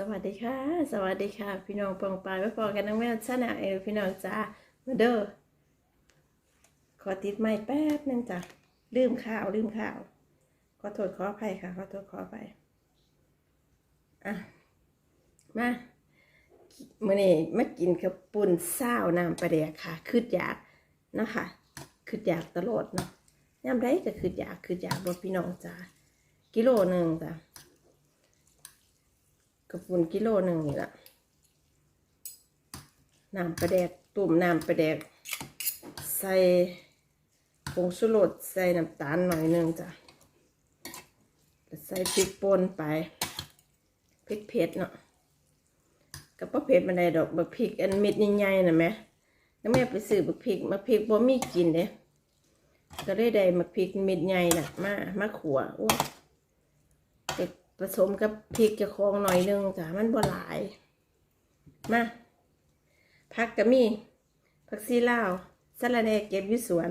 สวัสดีค่ะ สวัสดีค่ะ พี่น้องปองปายไว้พอกันน้องแม่ชนะเออพี่น้องจ้ามาเด้อขอติดไม้แป๊บนึงจ้ะลืมข้าวลืมข้าวขอโทษขออภัยค่ะขอโทษขออภัยอะมามื่อนี้มากินกับปุ่นเศร้าวน้ำปลาแดกค่ะคืดอยากนะคะคืดอยากตลอดเนาะย่ำไรก็คืดอยากคืดอยากบพี่น้องจ้ากิโลหนึ่งจ้ะ กระปุนกิโลหนึ่งนี่ละน้ำปลาแดกตุ่มน้ำปลาแดก ใส่ผงชูรสใส่น้ำตาลหน่อยหนึงจ้ะแล้วใส่พริกป่นไปพริกเผ็ดเนาะกับป้าเผ็ดมันได้ดอกบักพริกอันเม็ดใหญ่ๆน่ะแหม่แล้วแม่ไปซื้อบักพริกมาพริกบ่มีกินเด้ก็ได้ได้มาพริกเม็ดใหญ่น่ะมามาขัวอ้ว ผสมกับพริกจะคองหน่อยนึงจ้ะมันบ่หลาย มาผักก็มีผักซีลาวสะระแหนเก็บอยู่สวน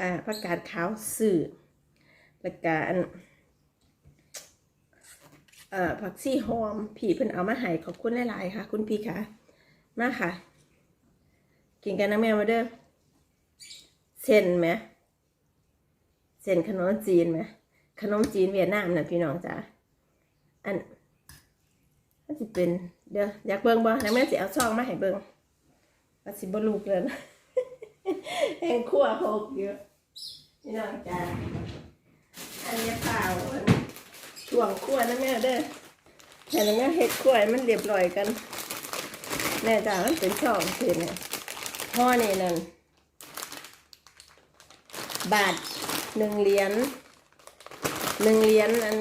อ่าผักกาดขาวสื่อแล้วก็อันเอ่อผักซี่หอมผีเพิ่นเอามาให้ขอบคุณหลายๆค่ะ คุณพี่ค่ะ มาค่ะ กินกันนะแม่มาเด้อเส้นไหมเส้นขนมจีนไหมขนมจีนเวียดนามนะพี่น้องจ้ะ อันมันจะเป็น เดี๋ยวอยากเบิ่งบ่แล้วแม่สิเอาซองมาให้เบิ่งว่าสิบ่ลูกเลยนะแห่งขั้วหกเยอะพี่น้องจ้ะอันนี้เปล่าช่วงขั้วนะแม่เด้อแต่แม่เฮ็ดขั้วมันเรียบร้อยกันแม่จ้ะมันเป็นช่องเส้นเนี่ยห่อนี่นั่นบาทหนึ่งเหรียญหนึ่งเหรียญอัน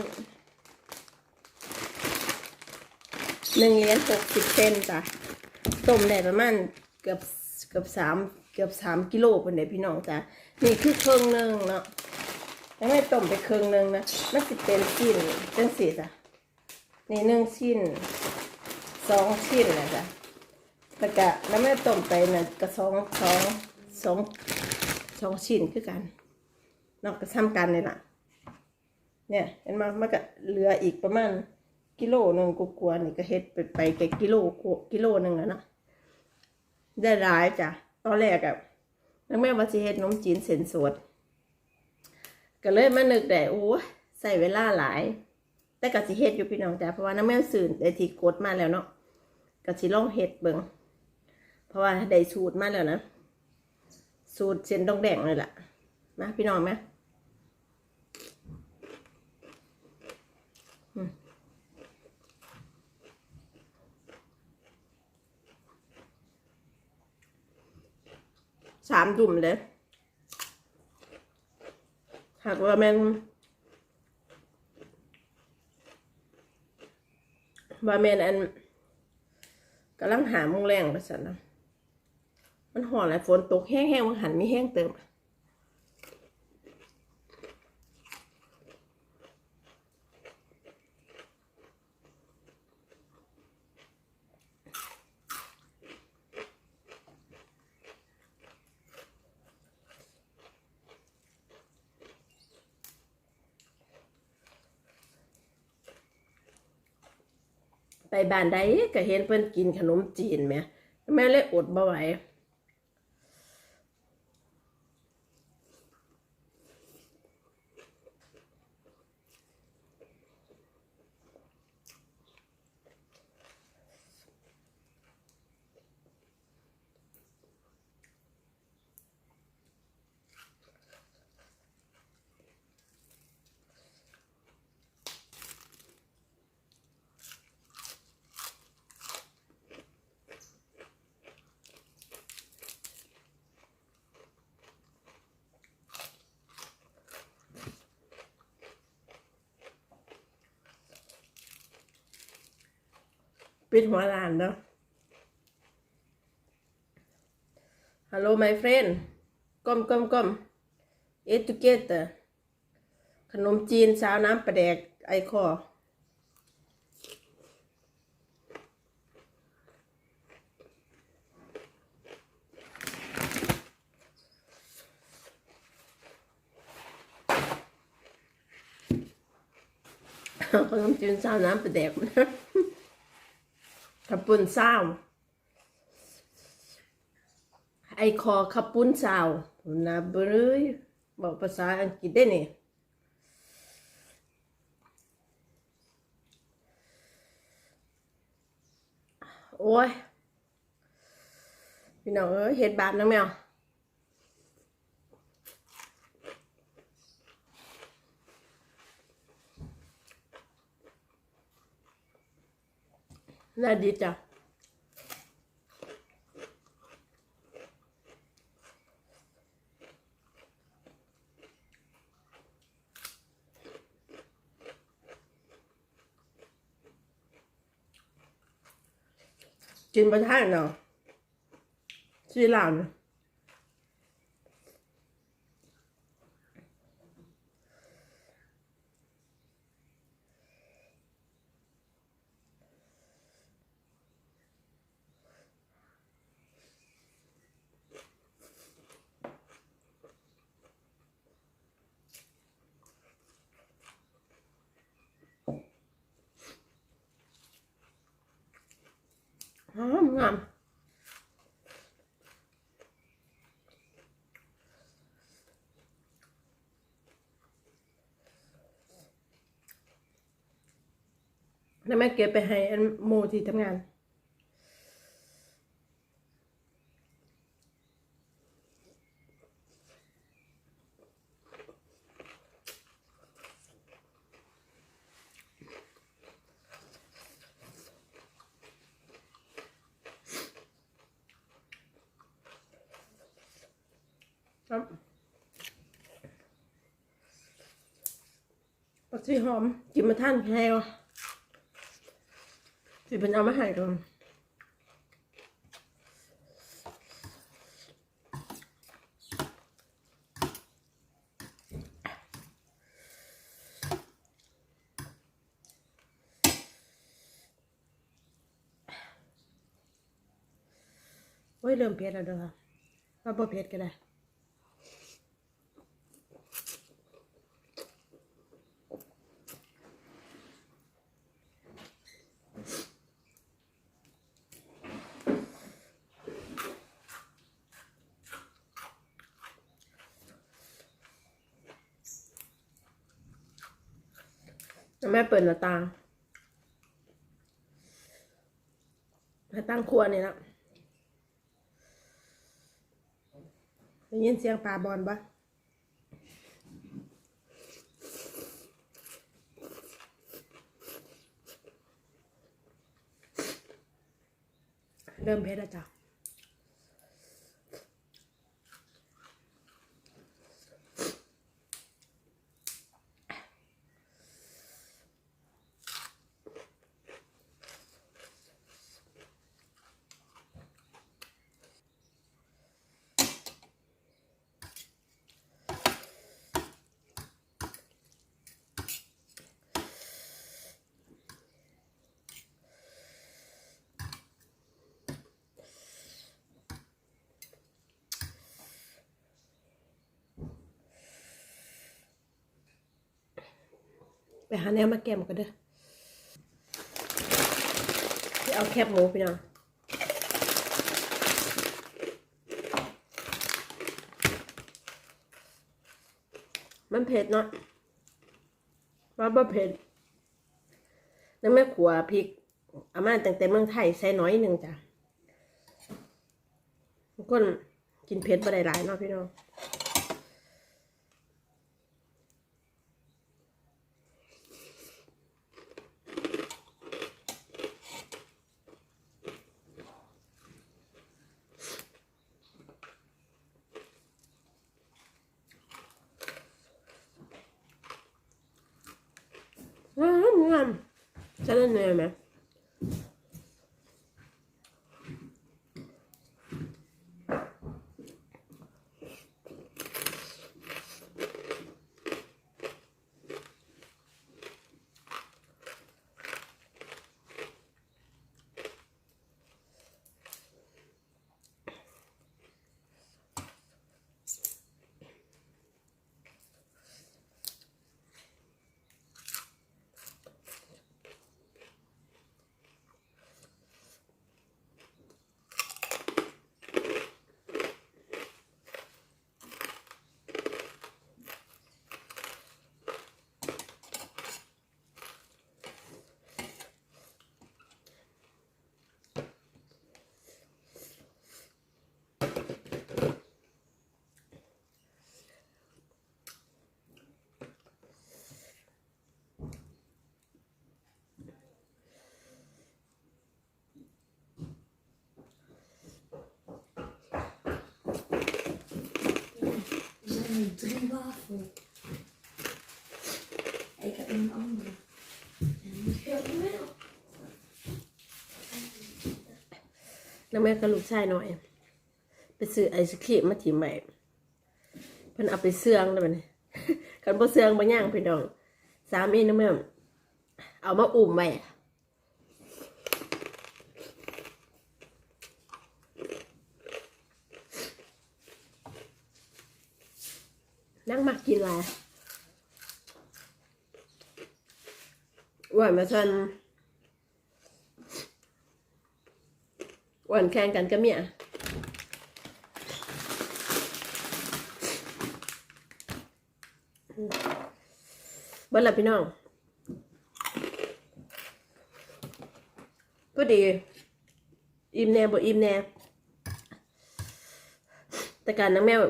หนึ่งเหรียญหกสิบเซนจ้ะต้มได้ประมาณเกือบเกือบสามเกือบสามกิโลเป็นเดพี่น้องจ้ะนี่คือเครื่องหนึ่งเนาะยังไม่ต้มไปเครื่องหนึ่งนะมันสิเป็นชิ้นจังสีจ้ะนี่หนึ่งชิ้นสองชิ้นนะจ้ะแล้วก็แล้วไม่ต้มไปน่ะก็สองสองสองสองชิ้นคือกันเนอกก็ซ้ำกันเลยล่ะเนี่ยเห็นไหมมันก็เหลืออีกประมาณ กิโลหนึ่งกว่าๆนี่ก็เฮ็ดไปไปแกกิโลกิโลหนึ่งแล้วนะได้หลายจ้ะตอนแรกอะแล้วแม่ว่าสิเฮ็ดนมจีนเส้นสดก็เลยมานึกได้โอ้ใส่เวลาหลาย แต่ก็สิเฮ็ดอยู่พี่น้องจ้ะเพราะว่าน้ำแม่สื่นได้ทีกดมาแล้วเนาะก็สิลองเฮ็ดเบิ่งเพราะว่าได้สูตรมาแล้วนะสูตรเส้นดองแดงเลยล่ะมาพี่น้องไหม สามจุ่มเลยหากว่าแมนว่าแมนอันกำลังหาโมงแรงไปสันนะมันห่อนแหละฝนตกแห้งๆมันหันมีแห้งเติม ไปบ้านใดก็เห็นเพิ่นกินขนมจีนแหมแม่เลยอดบ่ไหว ปิดหัวร้านเนาะ Hello my friend ก้มก้มก้ม eat together ขนมจีนสาวน้ำประแดกไอคอขนมจีนสาวน้ำประแดก ขับปุ้นเศร้าไอคอขับปุ้นเศร้านะเบรยบอกภาษาอังกฤษได้นี่โอ้ยพี่น้องเอ้ยเห็ดบาปนังแมว น่าดีจ้ะกินไปท่านเนาะชีหลานหอม งามแล้วแม่เก็บไปให้อันโมที่ทำงาน ครับปักชีหอมกินมาท่านแฮวสิเป็นเอามาให้กันโอ้ยเริ่มเผ็ดแล้วเด้อค่ะว่าบ่เผ็ดก็ได้แล้ว ม่เปิดหน้าต่างหน้าต่างครัวนี่นะได้ยินเสียงปลาบอลปะเริ่มเพชรแล้วจ้ะ ไปหาแนวมาแกมกันเด้อที่เอาแคบหมูพี่น้องมันเผ็ดเนาะว่าบ่เผ็ดแล้วแม่ขัวพริกอามาตั้งแต่เมืองไทยใส่น้อยหนึ่งจ้ะทุกคนกินเผ็ดบ่ได้หลายเนาะพี่น้อง งามงามจะเล่นเนยไหม nu drie wafel. Ik heb een andere. En die gaat in de middel. น้องแม่กับลูกชายหน่อย ไปซื้อไอศครีมมาถิ่มไว้เพิ่นเอาไปเสื่องแล้วบัดนี้คันบ่เสื่องบ่ย่างพี่น้องสามีน้องแม่เอามาอุ่มไว้นั่งมา กินอะไรว่ามาทันวันแข่งกันกับเมียบิ้ละพี่น้องก็ดี อิ่มแน่บ่อิ่มแน่แต่การนังแมว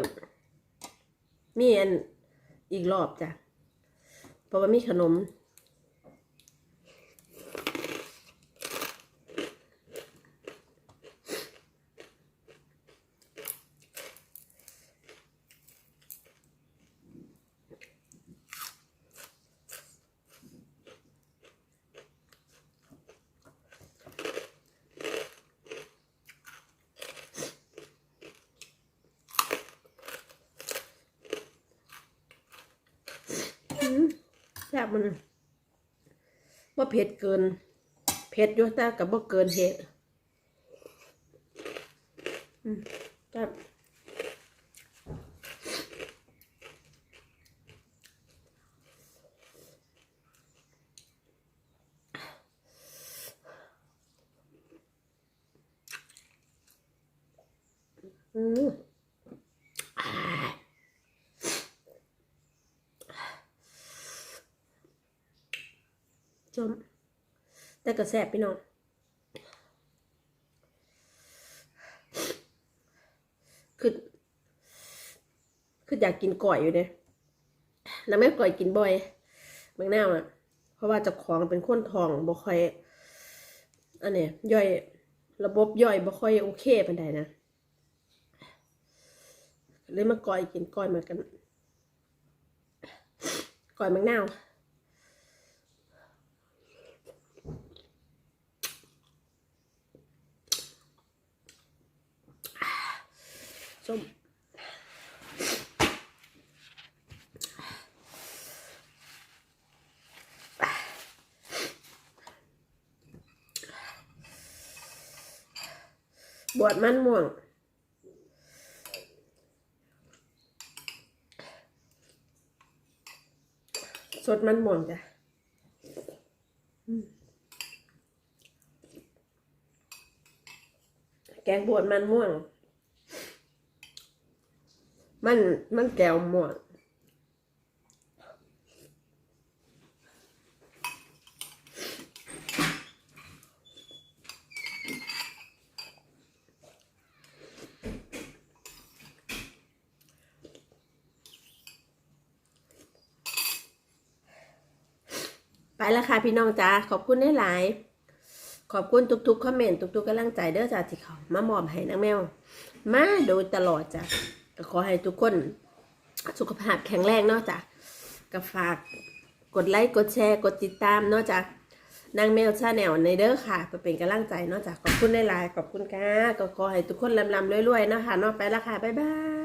มีอัน อีกรอบจ้ะเพราะว่ามีขนม แซ่บมันว่าเผ็ดเกิน เผ็ดอยู่แต่กับว่าเกินเหตุแซ่บอืม จม แต่ก็แซ่บพี่น้องคือคืออยากกินก่อยอยู่เนี่ยแล้วแม่ก่อยกินบ่อยบางหน้าอะ เพราะว่าจะของเป็นคนทองบ่ค่อยอันเนี้ยย่อยระบบย่อยบ่ค่อยโอเคปานใดนะเลยมาก่อยกินก่อยเหมือนกันก่อยบางหน้าว ส้มบวชมันม่วง สดมันม่วงจ้ะแกงบวชมันม่วง มันมันแก้วม่วงไปแล้วค่ะพี่น้องจ้าขอบคุณหลาย ขอบคุณทุกๆคอมเมนต์ทุกๆกำลังใจเด้อจ้าที่เขามามอบให้นางแมว มาโดยตลอดจ้ะ ก็ขอให้ทุกคนสุขภาพแข็งแรงเนาะจ้ะก็ฝากกดไลค์ กดแชร์ กดติดตามเนาะจ้ะนางแมวชาแนลในเด้อค่ะเพื่อเป็นกำลังใจเนาะจ้ะขอบคุณหลายขอบคุณค่ะก็ขอให้ทุกคนลำๆรวยๆนะคะเนาะไปและค่ะ บ๊ายบาย